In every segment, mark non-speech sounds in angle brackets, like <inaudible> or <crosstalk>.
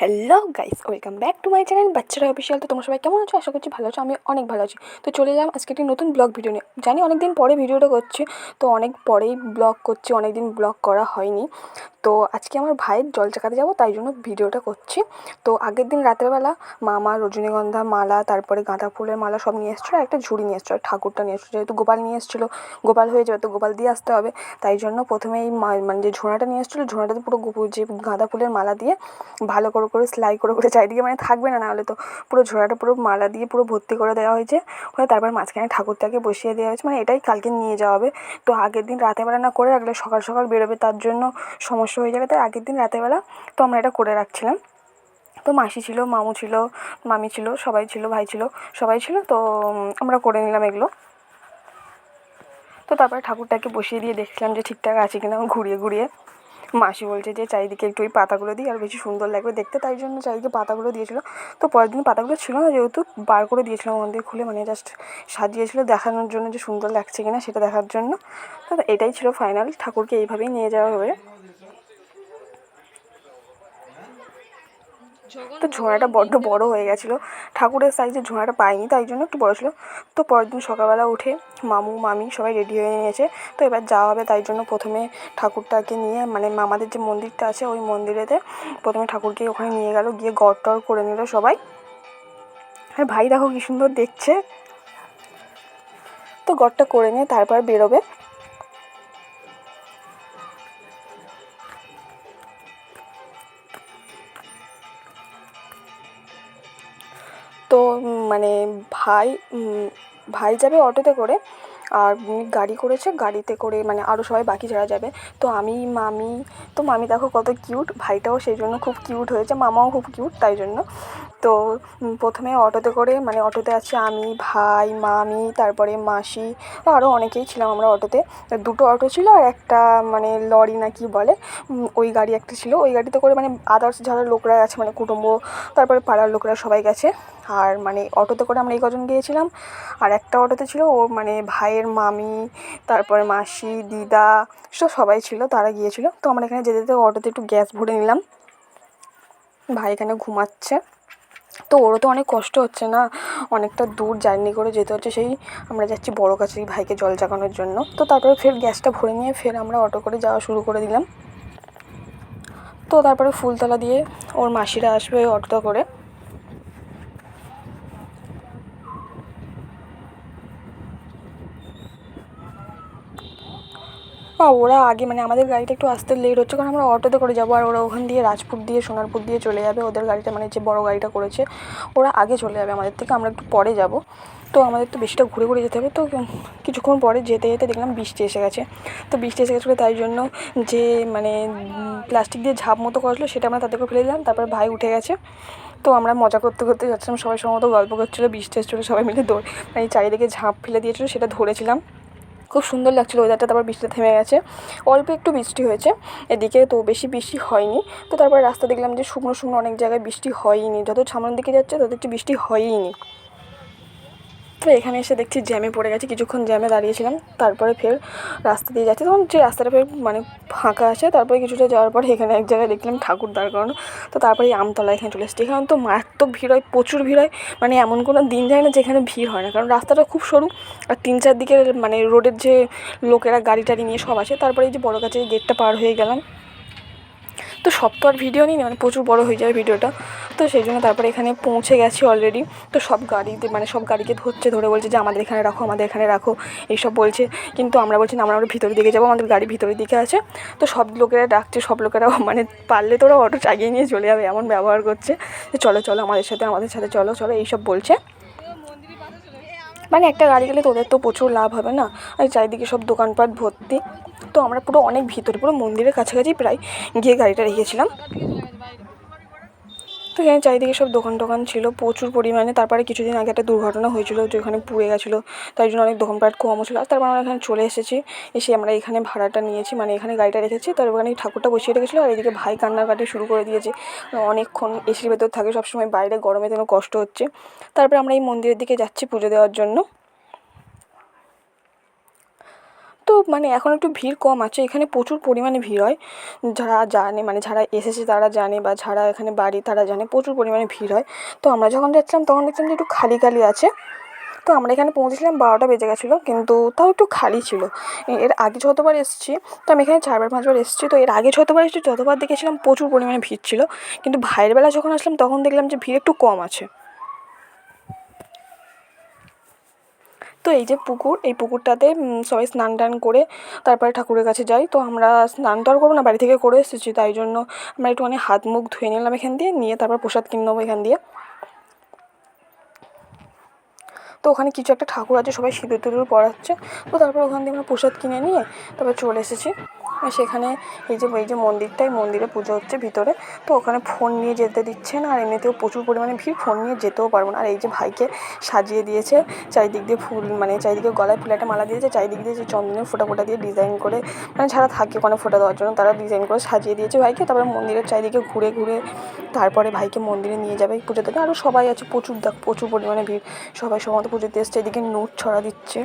Hello guys welcome back to my channel বাচ্চারা official তো তোমরা সবাই কেমন আছো? আশা করছি ভালো আছো আমি অনেক ভালো আছি। তো চলে এলাম আজকে একটি নতুন ব্লগ ভিডিও নিয়ে। জানি অনেক দিন পরে ভিডিওটা করছি, তো অনেক পরেই ব্লগ করছি অনেক দিন ব্লগ করা হয়নি। তো আজকে আমার ভাইয়ের জল চাকাতে যাব, তাই জন্য ভিডিওটা করছি। তো আগের দিন রাতের বেলা মামা, রজনীগন্ধা, মালা, তারপরে গাঁদা ফুলের মালা সব নিয়ে এসেছিল একটা ঝুড়ি নিয়ে এসেছিল ঠাকুরটা নিয়ে এসেছিল। যেহেতু গোপাল নিয়ে এসেছিল, গোপাল হয়ে যাবে, তো গোপাল দিয়ে আসতে হবে। তাই জন্য প্রথমে এই মানে যে ঝোড়াটা নিয়ে এসেছিল ঝোড়াটাতে পুরো যে গাঁদা ফুলের মালা দিয়ে ভালো করে করে করে, সেলাই করে করে চারিদিকে মানে থাকবে না, নাহলে তো পুরো ঝোড়াটা পুরো মালা দিয়ে পুরো ভর্তি করে দেওয়া হয়েছে। হয়ে তারপর মাঝখানে ঠাকুরটাকে বসিয়ে দেওয়া হয়েছে মানে এটাই কালকে নিয়ে যাওয়া হবে। তো আগের দিন রাতেরবেলা না করে রাখলে সকাল সকাল বেরোবে, তার জন্য সমস্যা হয়ে যাবে। তাই আগের দিন রাতেরবেলা তো আমরা এটা করে রাখছিলাম। তো মাসি ছিল, মামু ছিল, মামি ছিল, সবাই ছিল, ভাই ছিল, সবাই ছিল, তো আমরা করে নিলাম এগুলো। তো তারপরে ঠাকুরটাকে বসিয়ে দিয়ে দেখছিলাম যে ঠিকঠাক আছে কিনা, ঘুরিয়ে ঘুরিয়ে। মাসি বলছে যে চারিদিকে একটু ওই পাতাগুলো দিই আর বেশি সুন্দর লাগবে দেখতে, তাই জন্য চারিদিকে পাতাগুলো দিয়েছিলো। তো পরের দিন পাতাগুলো ছিল না, যেহেতু বার করে দিয়েছিলাম ওখান খুলে মানে জাস্ট সাজিয়েছিলো দেখানোর জন্য যে সুন্দর লাগছে কিনা সেটা দেখার জন্য। তো এটাই ছিল ফাইনাল ঠাকুরকে এইভাবেই নিয়ে যাওয়া হবে তো ঝোড়াটা বড্ড বড় হয়ে গেছিল। ঠাকুরের সাইজে ঝোড়াটা পাইনি তাই জন্য একটু বড় ছিল। তো পরের দিন সকালবেলা উঠে মামু মামি সবাই রেডি হয়ে নিয়েছে। তো এবার যাওয়া হবে তাই জন্য প্রথমে ঠাকুরটাকে নিয়ে মানে মামাদের যে মন্দিরটা আছে ওই মন্দিরেতে প্রথমে ঠাকুরকে ওখানে নিয়ে গেল গিয়ে গড় টর করে নিল সবাই। আর ভাই দেখো কি সুন্দর দেখছে। তো গড়টা করে নিয়ে তারপর বেরোবে। তো মানে ভাই ভাই যাবে অটোতে করে আর গাড়ি করেছে, গাড়িতে করে মানে আরও সবাই বাকি যারা যাবে। তো আমি, মামি, তো মামি দেখো কত কিউট, ভাইটাও সেই জন্য খুব কিউট হয়েছে, মামাও খুব কিউট তাই জন্য। তো প্রথমে অটোতে করে মানে অটোতে আছে আমি, ভাই, মামি, তারপরে মাসি আরও অনেকেই ছিলাম আমরা অটোতে। দুটো অটো ছিল আর একটা মানে লরি না কি বলে ওই গাড়ি একটা ছিল। ওই গাড়িতে করে মানে আদার্স যারা লোকরা আছে মানে কুটুম্ব, তারপরে পাড়ার লোকরা সবাই গেছে। আর মানে অটোতে করে আমরা এই কজন গিয়েছিলাম। আর একটা অটোতে ছিল ও মানে ভাইয়ের মামি, তারপরে মাসি, দিদা, সব সবাই ছিল, তারা গিয়েছিল। তো আমরা এখানে যেতে যেতে অটোতে একটু গ্যাস ভরে নিলাম। ভাই এখানে ঘুমাচ্ছে। তো ওরও তো অনেক কষ্ট হচ্ছে না, অনেকটা দূর জার্নি করে যেতে হচ্ছে। সেই আমরা যাচ্ছি বড় কাছে ভাইকে জল জাগানোর জন্য। তো তারপরে ফের গ্যাসটা ভরে নিয়ে ফের আমরা অটো করে যাওয়া শুরু করে দিলাম। তো তারপরে ফুলতলা দিয়ে ওর মাসিরা আসবে ওই অটোটা করে। ওরা আগে মানে আমাদের গাড়িটা একটু আসতে লেট হচ্ছে, কারণ আমরা অটোতে করে যাব, আর ওরা ওখান দিয়ে রাজপুর দিয়ে, সোনারপুর দিয়ে চলে যাবে, ওদের গাড়িটা মানে যে বড় গাড়িটা করেছে, ওরা আগে চলে যাবে আমাদের থেকে, আমরা একটু পরে যাব। তো আমাদের তো বেশিটা ঘুরে ঘুরে যেতে হবে, তো কিছুক্ষণ পরে যেতে যেতে দেখলাম বৃষ্টি এসে গেছে। তো বৃষ্টি এসে গেছিল তাই জন্য যে মানে প্লাস্টিক দিয়ে ঝাঁপ মতো করেছিলো সেটা আমরা তাদেরকে ফেলে দিলাম, তারপরে ভাই উঠে গেছে। তো আমরা মজা করতে করতে যাচ্ছিলাম, সবাই সময় মতো গল্প করছিল, বৃষ্টি এসেছিল, সবাই মিলে দৌড় মানে চারিদিকে ঝাঁপ ফেলে দিয়েছিলো, সেটা ধরেছিলাম। খুব সুন্দর লাগছিল ওয়েদারটা তারপর বৃষ্টিটা থেমে গেছে। অল্প একটু বৃষ্টি হয়েছে, এদিকে তো বেশি বৃষ্টি হয়নি। তো তারপর রাস্তা দেখলাম যে শুকনো শুকনো অনেক জায়গায় বৃষ্টি হয়নি, যত সামনের দিকে যাচ্ছে তত একটু বৃষ্টি হয়ইনি। তো এখানে এসে দেখছি জ্যামে পড়ে গেছে, কিছুক্ষণ জ্যামে দাঁড়িয়েছিলাম, তারপরে ফের রাস্তা দিয়ে যাচ্ছি। তখন যে রাস্তাটা ফের মানে ফাঁকা আছে, তারপরে কিছুটা যাওয়ার পর এখানে এক জায়গায় দেখলাম ঠাকুর দাঁড় করানো। তো তারপরে আমতলা এখানে চলে এসেছি। এখানে তো মারাত্মক ভিড় হয়, প্রচুর ভিড় হয় মানে এমন কোনো দিন যায় না যেখানে ভিড় হয় না। কারণ রাস্তাটা খুব সরু, আর তিন চার দিকের মানে রোডের যে লোকেরা গাড়ি টাড়ি নিয়ে সব আছে, তারপরে এই যে বড় কাছে গেটটা পার হয়ে গেলাম তো সব তো আর ভিডিও নিই মানে প্রচুর বড় হয়ে যায় ভিডিওটা তো সেই জন্য তারপরে এখানে পৌঁছে গেছি অলরেডি তো সব গাড়িতে মানে সব গাড়িকে ধরছে, ধরে বলছে যে আমাদের এখানে রাখো, আমাদের এখানে রাখো, এইসব বলছে। কিন্তু আমরা বলছি না, আমরা ভিতরের দিকে যাব, আমাদের গাড়ি ভিতরের দিকে আছে। তো সব লোকেরা ডাকছে, সব লোকেরা <laughs> মানে পারলে তো ওরা অটো চাগিয়ে নিয়ে চলে যাবে, এমন ব্যবহার করছে। যে চলো চলো আমাদের সাথে আমাদের সাথে চলো চলো, এইসব বলছে। মানে একটা গাড়ি গেলে তোদের তো প্রচুর লাভ হবে না? আর চারিদিকে সব দোকানপাট ভর্তি। তো আমরা পুরো অনেক ভিতরে, পুরো মন্দিরের কাছাকাছি প্রায় গিয়ে গাড়িটা রেখেছিলাম। তো এখানে চারিদিকে সব দোকান টোকান ছিল, প্রচুর পরিমাণে। তারপরে কিছুদিন আগে একটা দুর্ঘটনা হয়েছিল যেখানে পুড়ে গেছিল, তাই জন্য অনেক দোকানপাট কমও ছিল। আর তারপর আমরা এখানে চলে এসেছি, এসে আমরা এখানে ভাড়াটা নিয়েছি মানে এখানে গাড়িটা রেখেছি। তার ওখানে ঠাকুরটা বসিয়ে রেখেছিলো, আর এদিকে ভাই কান্নাকাটি শুরু করে দিয়েছে। অনেকক্ষণ এসির ভেতর থাকে, সবসময় বাইরে গরমে যেন কষ্ট হচ্ছে। তারপরে আমরা এই মন্দিরের দিকে যাচ্ছি পুজো দেওয়ার জন্য। তো মানে এখন একটু ভিড় কম আছে, এখানে প্রচুর পরিমাণে ভিড় হয়। যারা জানে মানে যারা এসেছে তারা জানে বা যারা এখানে বাড়ি তারা জানে প্রচুর পরিমাণে ভিড় হয়। তো আমরা যখন যাচ্ছিলাম তখন দেখছিলাম যে একটু খালি খালি আছে। তো আমরা এখানে পৌঁছেছিলাম, বারোটা বেজে গেছিল, কিন্তু তাও একটু খালি ছিল। এর আগে যতবার এসেছি, তো আমি এখানে চারবার পাঁচবার এসেছি, তো এর আগে যতবার এসেছি, যতবার দেখেছিলাম প্রচুর পরিমাণে ভিড় ছিল। কিন্তু ভাইয়ের বেলা যখন আসলাম তখন দেখলাম যে ভিড় একটু কম আছে। তো এই যে পুকুর, এই পুকুরটাতে সবাই স্নান টান করে তারপরে ঠাকুরের কাছে যাই। তো আমরা স্নান তো আর করব না, বাড়ি থেকে করে এসেছি, তাই জন্য আমরা একটুখানি হাত মুখ ধুয়ে নিলাম এখান দিয়ে, নিয়ে তারপর প্রসাদ কিনে নেব এখান দিয়ে। তো ওখানে কিছু একটা ঠাকুর আছে, সবাই সিঁদুর টিঁদুর পড়াচ্ছে তো তারপর ওখান দিয়ে আমরা প্রসাদ কিনে নিয়ে তারপর চলে এসেছি। সেখানে এই যে এই যে মন্দিরটাই মন্দিরে পুজো হচ্ছে ভিতরে। তো ওখানে ফোন নিয়ে যেতে দিচ্ছে না আর এমনিতেও প্রচুর পরিমাণে ভিড় ফোন নিয়ে যেতেও পারব না। আর এই যে ভাইকে সাজিয়ে দিয়েছে, চারিদিক দিয়ে ফুল মানে চারিদিকে গলায় ফুলে একটা মালা দিয়েছে, চারিদিক দিয়ে যে চন্দনের ফোটা ফোটা দিয়ে ডিজাইন করে মানে যারা থাকে ওখানে ফোটা দেওয়ার জন্য, তারা ডিজাইন করে সাজিয়ে দিয়েছে ভাইকে। তারপরে মন্দিরের চারিদিকে ঘুরে ঘুরে তারপরে ভাইকে মন্দিরে নিয়ে যাবে পুজো দিতে আরও সবাই আছে, প্রচুর দেখ, প্রচুর পরিমাণে ভিড়। সবাই সমস্ত পুজো দিতে এসছে, এদিকে নোট ছড়া দিচ্ছে।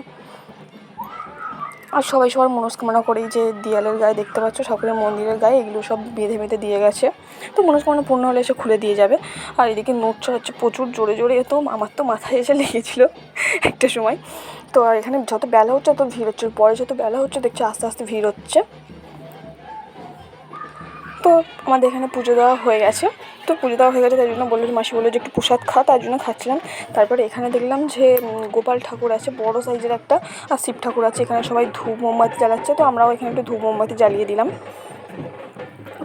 আর সবাই সবার মনস্কামনা করেই যে দেয়ালের গায়ে দেখতে পাচ্ছ, সকলের মন্দিরের গায়ে এগুলো সব বেঁধে বেঁধে দিয়ে গেছে। তো মনস্কামনা পূর্ণ হলে এসে খুলে দিয়ে যাবে। আর এদিকে নোট হচ্ছে প্রচুর জোরে জোরে, তো আমার তো মাথায় এসে লেগেছিলো একটা সময়। তো আর এখানে যত বেলা হচ্ছে, তত ভিড় হচ্ছে। পরে যত বেলা হচ্ছে, দেখছি আস্তে আস্তে ভিড় হচ্ছে। তো আমাদের এখানে পুজো দেওয়া হয়ে গেছে। তো পুজো দেওয়া হয়ে গেছে, তাই জন্য বলল মাসি বলল যে একটু প্রসাদ খা, তার জন্য খাচ্ছিলাম। তারপরে এখানে দেখলাম যে গোপাল ঠাকুর আছে, বড় সাইজের একটা, আর শিব ঠাকুর আছে। এখানে সবাই ধূপ মোমবাতি জ্বালাচ্ছে, তো আমরাও এখানে একটু ধূপ মোমবাতি জ্বালিয়ে দিলাম।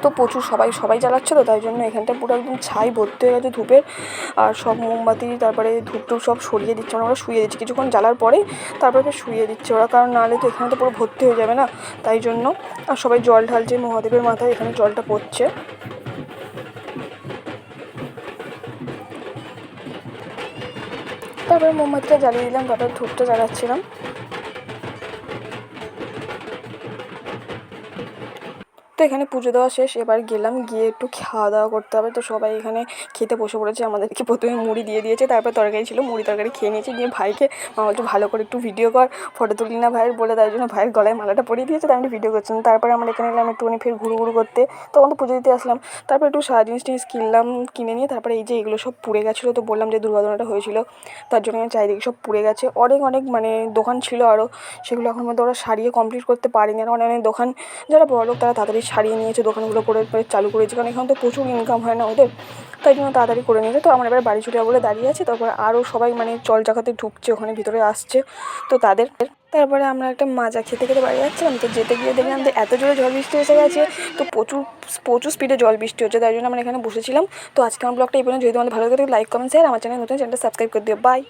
তো প্রচুর সবাই সবাই জ্বালাচ্ছে তো, তাই জন্য এখানটা পুরো একদম ছাই ভর্তি হয়ে গেছে ধূপের। আর সব মোমবাতি, তারপরে ধূপ টুপ সব সরিয়ে দিচ্ছে মানে ওরা শুয়ে দিচ্ছে। কিছুক্ষণ জ্বালার পরে তারপরে শুয়ে দিচ্ছে ওরা, কারণ নাহলে তো এখানে তো পুরো ভর্তি হয়ে যাবে না, তাই জন্য। আর সবাই জল ঢালছে, মহাদেবের মাথায় এখানে জলটা পড়ছে। তারপরে মোমবাতিটা জ্বালিয়ে দিলাম, তারপরে ধূপটা জ্বালাচ্ছিলাম। তো এখানে পুজো দেওয়া শেষ। এবার গেলাম, গিয়ে একটু খাওয়া দাওয়া করতে হবে। তো সবাই এখানে খেতে বসে পড়েছে। আমাদেরকে প্রথমে মুড়ি দিয়ে দিয়েছে। তারপর তরকারি ছিল, মুড়ি তরকারি খেয়ে নিয়েছি। দিয়ে ভাইকে, মা একটু ভালো করে একটু ভিডিও কর ফটো তুলি না ভাইয়ের, বলে তাই জন্য ভাইয়ের গলায় মালাটা পরিয়ে দিয়েছে। তাই আমি ভিডিও করছিলাম তারপরে আমরা এখানে এলাম একটুখানি ফের ঘুরু ঘুরু করতে। তখন তো পুজো দিতে আসলাম। তারপর একটু সারা জিনিস টিনিস কিনলাম, কিনে নিয়ে তারপরে এই যে এগুলো সব পুড়ে গেছিল। তো বললাম যে দুর্ঘটনাটা হয়েছিল, তার জন্য চারিদিকে সব পুড়ে গেছে। অনেক অনেক মানে দোকান ছিল আরও সেগুলো এখন মধ্যে ওরা সারিয়ে কমপ্লিট করতে পারেনি। আর অনেক অনেক দোকান, যারা বড় লোক তারা তাড়াতাড়ি সারিয়ে নিয়েছে, দোকানগুলো করে চালু করেছে, কারণ এখানে তো প্রচুর ইনকাম হয় না ওদের। তাই জন্য তাড়াতাড়ি করে নিয়েছে। তো আমরা এবার বাড়ি ছুটে বলে দাঁড়িয়ে আছি। তারপর আরও সবাই মানে জল জায়গাতে ঢুকছে, ওখানে ভিতরে আসছে। তো তাদের তারপরে আমরা একটা মাজা খেতে খেতে বাড়ি যাচ্ছিলাম। তো যেতে গিয়ে দেখলাম যে এত জোরে জল বৃষ্টি এসে গেছে। তো প্রচুর প্রচুর স্পিডে জল বৃষ্টি হচ্ছে। তাই জন্য আমরা এখানে বসেছিলাম। তো আজকে আমার ব্লগটা এই পর্যন্ত। যদি তোমাদের ভালো লাগে লাইক কমেন্ট শেয়ার আমার চ্যানেল নতুন, চ্যানেলটা সাবস্ক্রাইব করে দিও। বাই